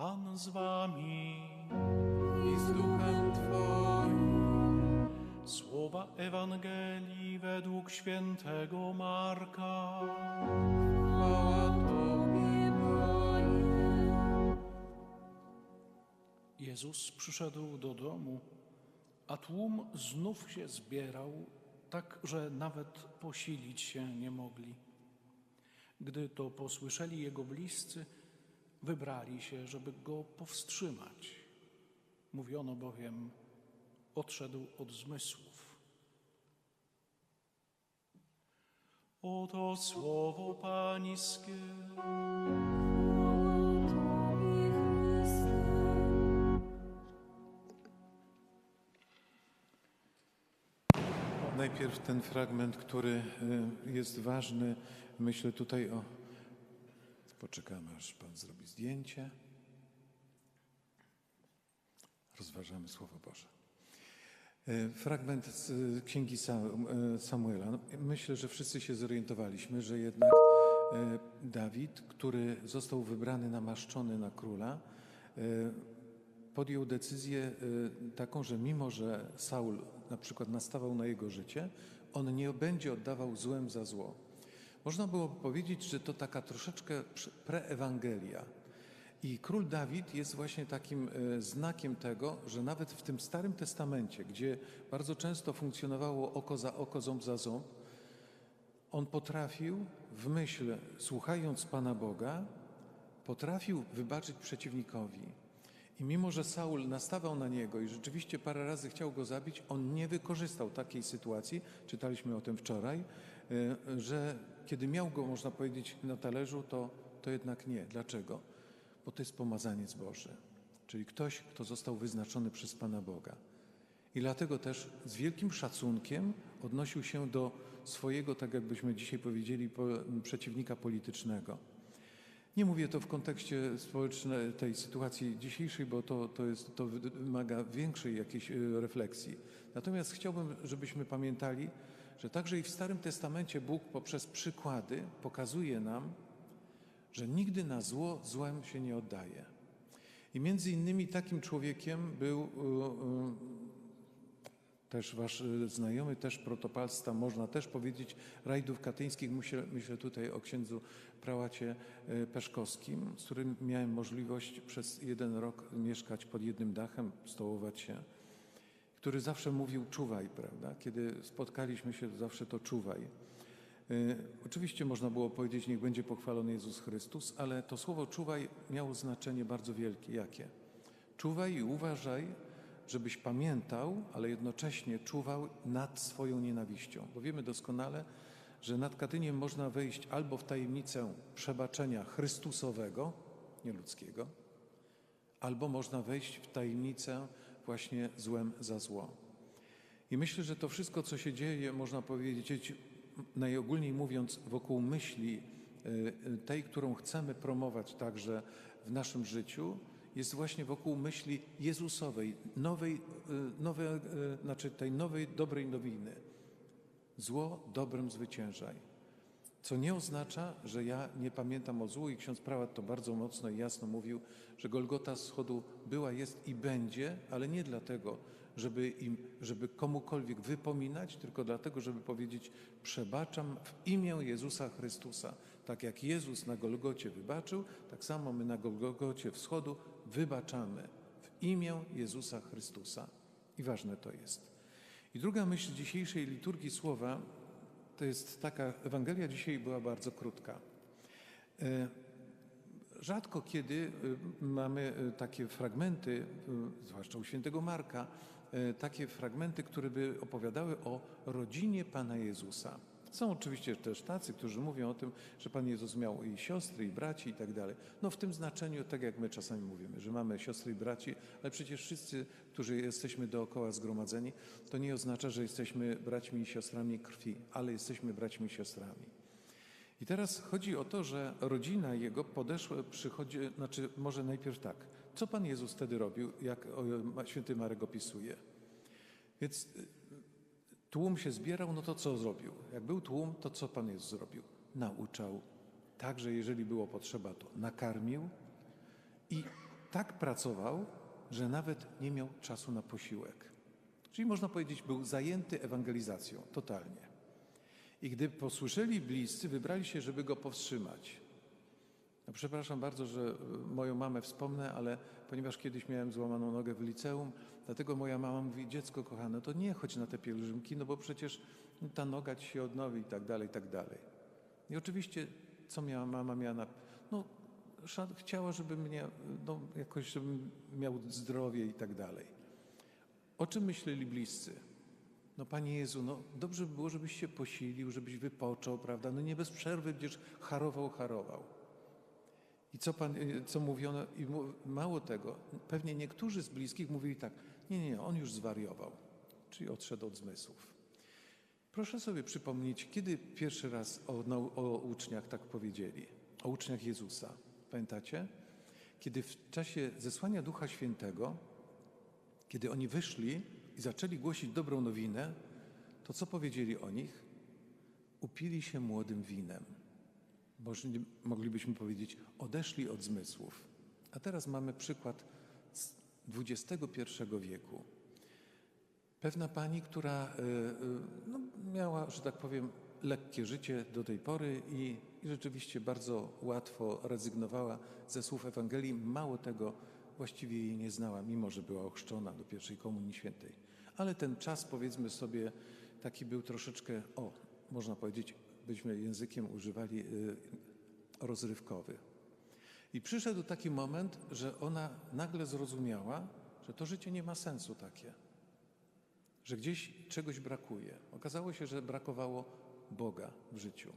Pan z wami. i z duchem Twoim. Słowa Ewangelii według świętego Marka. Chwała Tobie, Panie. Jezus przyszedł do domu, a tłum znów się zbierał, tak że nawet posilić się nie mogli. Gdy to posłyszeli jego bliscy, wybrali się, żeby go powstrzymać. Mówiono bowiem, odszedł od zmysłów. Oto słowo Pańskie. Najpierw ten fragment, który y, jest ważny. Myślę tutaj o. Poczekamy, aż Pan zrobi zdjęcie. Rozważamy Słowo Boże. Y, Fragment z y, Księgi y, Samuela. No, Myślę, że wszyscy się zorientowaliśmy, że jednak Dawid, który został wybrany, namaszczony na króla, podjął decyzję taką, że mimo, że Saul na przykład nastawał na jego życie, on nie będzie oddawał złem za zło. Można było powiedzieć, że to taka troszeczkę preewangelia. I król Dawid jest właśnie takim y, znakiem tego, że nawet w tym Starym Testamencie, gdzie bardzo często funkcjonowało oko za oko, ząb za ząb, on potrafił w myśl, słuchając Pana Boga, potrafił wybaczyć przeciwnikowi. I mimo, że Saul nastawał na niego i rzeczywiście parę razy chciał go zabić, on nie wykorzystał takiej sytuacji, czytaliśmy o tym wczoraj, y, że kiedy miał go, można powiedzieć, na talerzu, to, to jednak nie. Dlaczego? Bo to jest pomazaniec Boży, czyli ktoś, kto został wyznaczony przez Pana Boga. I dlatego też z wielkim szacunkiem odnosił się do swojego, tak jakbyśmy dzisiaj powiedzieli, po, przeciwnika politycznego. Nie mówię to w kontekście społecznej tej sytuacji dzisiejszej, bo to, to, jest, to wymaga większej jakiejś y, refleksji. Natomiast chciałbym, żebyśmy pamiętali, że także i w Starym Testamencie Bóg poprzez przykłady pokazuje nam, że nigdy na zło złem się nie oddaje. I między innymi takim człowiekiem był y, y, też wasz y, znajomy, też protopalsta, można też powiedzieć, rajdów katyńskich. Myślę, myślę tutaj o księdzu prałacie y, Peszkowskim, z którym miałem możliwość przez jeden rok mieszkać pod jednym dachem, stołować się, który zawsze mówił czuwaj, prawda? Kiedy spotkaliśmy się, zawsze to czuwaj. Y, Oczywiście można było powiedzieć, niech będzie pochwalony Jezus Chrystus, ale to słowo czuwaj miało znaczenie bardzo wielkie. Jakie? Czuwaj i uważaj, żebyś pamiętał, ale jednocześnie czuwał nad swoją nienawiścią. Bo wiemy doskonale, że nad Katyniem można wejść albo w tajemnicę przebaczenia Chrystusowego, nie ludzkiego, albo można wejść w tajemnicę właśnie złem za zło. I myślę, że to wszystko, co się dzieje, można powiedzieć, najogólniej mówiąc, wokół myśli y, y, tej, którą chcemy promować także w naszym życiu, jest właśnie wokół myśli Jezusowej, nowej, y, nowej, y, znaczy tej nowej, dobrej nowiny. Zło dobrem zwyciężaj. Co nie oznacza, że ja nie pamiętam o złu i ksiądz prałat to bardzo mocno i jasno mówił, że Golgota z schodu była, jest i będzie, ale nie dlatego, żeby, im, żeby komukolwiek wypominać, tylko dlatego, żeby powiedzieć przebaczam w imię Jezusa Chrystusa. Tak jak Jezus na Golgocie wybaczył, tak samo my na Golgocie wschodu wybaczamy w imię Jezusa Chrystusa. I ważne to jest. I druga myśl dzisiejszej liturgii słowa to jest taka, Ewangelia dzisiaj była bardzo krótka. E, Rzadko kiedy e, mamy e, takie fragmenty, zwłaszcza u świętego Marka, takie fragmenty, które by opowiadały o rodzinie Pana Jezusa. Są oczywiście też tacy, którzy mówią o tym, że Pan Jezus miał i siostry, i braci, i tak dalej. No w tym znaczeniu, tak jak my czasami mówimy, że mamy siostry i braci, ale przecież wszyscy, którzy jesteśmy dookoła zgromadzeni, to nie oznacza, że jesteśmy braćmi i siostrami krwi, ale jesteśmy braćmi i siostrami. I teraz chodzi o to, że rodzina jego podeszła, przychodzi, znaczy może najpierw tak, co Pan Jezus wtedy robił, jak święty Marek opisuje. Więc tłum się zbierał, no to co zrobił? Jak był tłum, to co Pan Jezus zrobił? Nauczał. Także jeżeli było potrzeba, to nakarmił i tak pracował, że nawet nie miał czasu na posiłek. Czyli można powiedzieć, był zajęty ewangelizacją totalnie. I gdy posłyszeli bliscy, wybrali się, żeby go powstrzymać. No, przepraszam bardzo, że y, moją mamę wspomnę, ale ponieważ kiedyś miałem złamaną nogę w liceum, dlatego moja mama mówi, dziecko kochane, to nie chodź na te pielgrzymki, no bo przecież ta noga ci się odnowi i tak dalej, i tak dalej. I oczywiście, co miała mama miała na... No, chciała, żeby mnie, no, jakoś, żebym miał zdrowie i tak dalej. O czym myśleli bliscy? No Panie Jezu, no dobrze by było, żebyś się posilił, żebyś wypoczął, prawda? No nie bez przerwy będziesz harował, harował. I co, pan, y, co mówiono, i mało tego, pewnie niektórzy z bliskich mówili tak, nie, nie, nie, on już zwariował, czyli odszedł od zmysłów. Proszę sobie przypomnieć, kiedy pierwszy raz o, nau- o uczniach tak powiedzieli, o uczniach Jezusa. Pamiętacie? Kiedy w czasie zesłania Ducha Świętego, kiedy oni wyszli i zaczęli głosić dobrą nowinę, to co powiedzieli o nich? Upili się młodym winem. Moglibyśmy powiedzieć, odeszli od zmysłów. A teraz mamy przykład z XXI wieku. Pewna pani, która y, y, no, miała, że tak powiem, lekkie życie do tej pory i, i rzeczywiście bardzo łatwo rezygnowała ze słów Ewangelii. Mało tego, właściwie jej nie znała, mimo że była ochrzczona do pierwszej Komunii Świętej. Ale ten czas, powiedzmy sobie, taki był troszeczkę, o, można powiedzieć, byśmy językiem używali y, rozrywkowy. I przyszedł taki moment, że ona nagle zrozumiała, że to życie nie ma sensu takie że gdzieś czegoś brakuje. Okazało się, że brakowało Boga w życiu.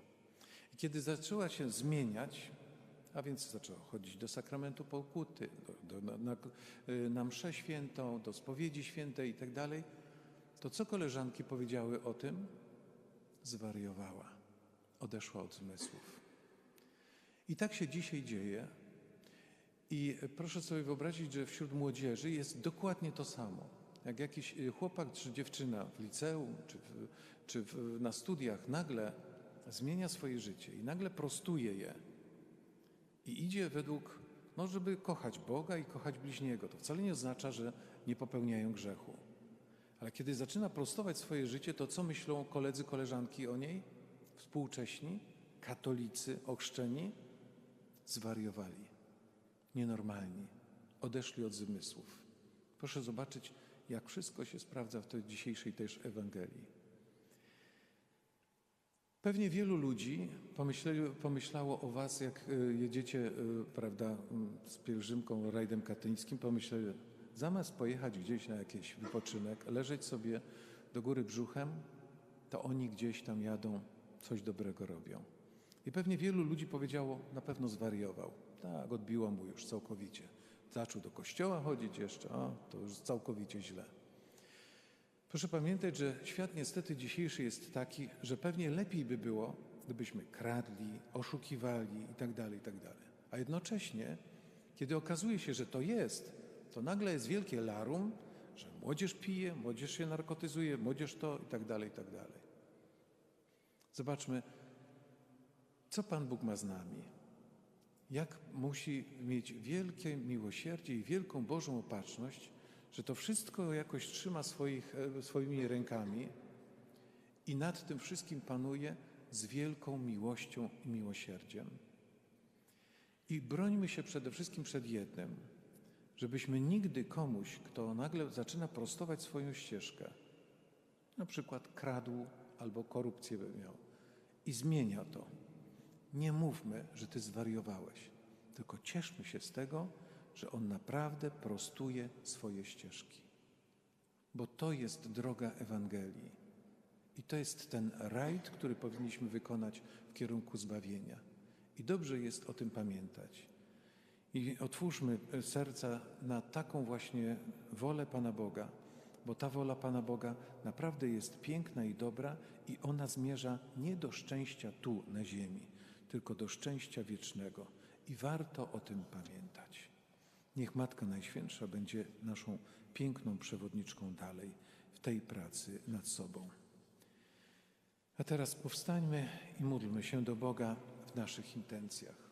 I kiedy zaczęła się zmieniać, a więc zaczęła chodzić do sakramentu pokuty, do, do, na, na, y, na mszę świętą, do spowiedzi świętej i tak dalej, to co koleżanki powiedziały o tym? Zwariowała, odeszła od zmysłów. I tak się dzisiaj dzieje. I proszę sobie wyobrazić, że wśród młodzieży jest dokładnie to samo. Jak jakiś y, chłopak czy dziewczyna w liceum czy, w, czy w, na studiach nagle zmienia swoje życie i nagle prostuje je i idzie według, no żeby kochać Boga i kochać bliźniego. To wcale nie oznacza, że nie popełniają grzechu. Ale kiedy zaczyna prostować swoje życie, to co myślą koledzy, koleżanki o niej? Współcześni, katolicy, ochrzczeni? Zwariowali nienormalni, odeszli od zmysłów. Proszę zobaczyć, jak wszystko się sprawdza w tej dzisiejszej też Ewangelii. Pewnie wielu ludzi pomyślało o Was, jak y, jedziecie y, prawda, z pielgrzymką, rajdem katyńskim, pomyśleli, zamiast pojechać gdzieś na jakiś wypoczynek, leżeć sobie do góry brzuchem, to oni gdzieś tam jadą, coś dobrego robią. I pewnie wielu ludzi powiedziało, na pewno zwariował. Tak, odbiło mu już całkowicie. Zaczął do kościoła chodzić jeszcze, a to już całkowicie źle. Proszę pamiętać, że świat niestety dzisiejszy jest taki, że pewnie lepiej by było, gdybyśmy kradli, oszukiwali itd., itd. A jednocześnie, kiedy okazuje się, że to jest, to nagle jest wielkie larum, że młodzież pije, młodzież się narkotyzuje, młodzież to itd., itd. Zobaczmy, co Pan Bóg ma z nami. Jak musi mieć wielkie miłosierdzie i wielką Bożą opatrzność, że to wszystko jakoś trzyma swoich, e, swoimi rękami i nad tym wszystkim panuje z wielką miłością i miłosierdziem. I brońmy się przede wszystkim przed jednym, żebyśmy nigdy komuś, kto nagle zaczyna prostować swoją ścieżkę, na przykład kradł albo korupcję by miał i zmienia to, nie mówmy, że ty zwariowałeś, tylko cieszmy się z tego, że on naprawdę prostuje swoje ścieżki. Bo to jest droga Ewangelii. I to jest ten rajd, który powinniśmy wykonać w kierunku zbawienia. I dobrze jest o tym pamiętać. I otwórzmy serca na taką właśnie wolę Pana Boga, bo ta wola Pana Boga naprawdę jest piękna i dobra i ona zmierza nie do szczęścia tu na ziemi, tylko do szczęścia wiecznego. I warto o tym pamiętać. Niech Matka Najświętsza będzie naszą piękną przewodniczką dalej w tej pracy nad sobą. A teraz powstańmy i módlmy się do Boga w naszych intencjach.